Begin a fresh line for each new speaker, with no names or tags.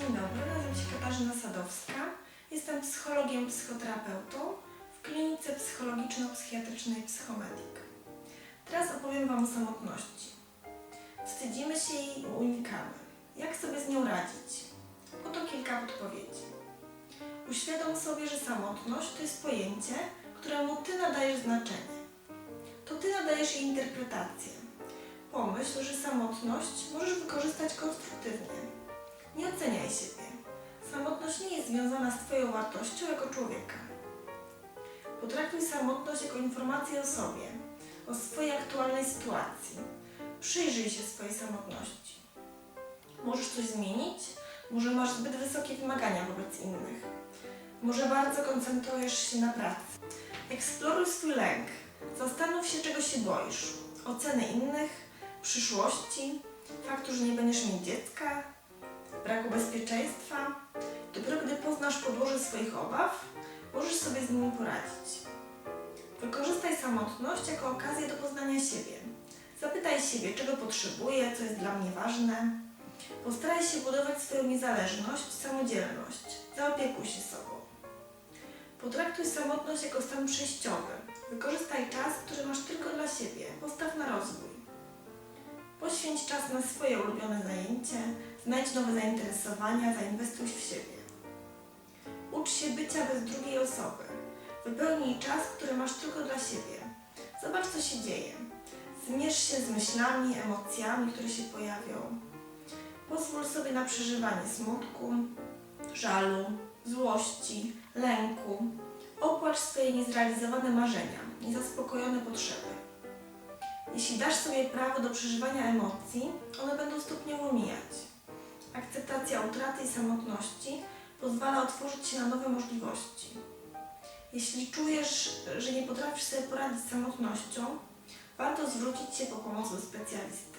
Dzień dobry, nazywam się Katarzyna Sadowska. Jestem psychologiem, psychoterapeutą w klinice psychologiczno-psychiatrycznej Psychomedik. Teraz opowiem Wam o samotności. Wstydzimy się jej i unikamy. Jak sobie z nią radzić? Oto kilka podpowiedzi. Uświadom sobie, że samotność to jest pojęcie, któremu Ty nadajesz znaczenie. To Ty nadajesz jej interpretację. Pomyśl, że samotność możesz wykorzystać konstruktywnie. Nie oceniaj siebie. Samotność nie jest związana z Twoją wartością jako człowieka. Potraktuj samotność jako informację o sobie, o swojej aktualnej sytuacji. Przyjrzyj się swojej samotności. Możesz coś zmienić? Może masz zbyt wysokie wymagania wobec innych? Może bardzo koncentrujesz się na pracy? Eksploruj swój lęk. Zastanów się, czego się boisz. Oceny innych, przyszłości, faktu, że nie będziesz mieć dziecka, braku bezpieczeństwa. Dopiero gdy poznasz podłoże swoich obaw, możesz sobie z nimi poradzić. Wykorzystaj samotność jako okazję do poznania siebie. Zapytaj siebie, czego potrzebuję, co jest dla mnie ważne. Postaraj się budować swoją niezależność, samodzielność. Zaopiekuj się sobą. Potraktuj samotność jako stan przejściowy. Wykorzystaj czas, który masz tylko dla siebie. Postaw na rozwój. Poświęć czas na swoje ulubione zajęcie, znajdź nowe zainteresowania, zainwestuj w siebie. Ucz się bycia bez drugiej osoby. Wypełnij czas, który masz tylko dla siebie. Zobacz, co się dzieje. Zmierz się z myślami, emocjami, które się pojawią. Pozwól sobie na przeżywanie smutku, żalu, złości, lęku. Opłacz swoje niezrealizowane marzenia, niezaspokojone potrzeby. Jeśli dasz sobie prawo do przeżywania emocji, one będą stopniowo mijać. Akceptacja utraty i samotności pozwala otworzyć się na nowe możliwości. Jeśli czujesz, że nie potrafisz sobie poradzić z samotnością, warto zwrócić się po pomoc do specjalisty.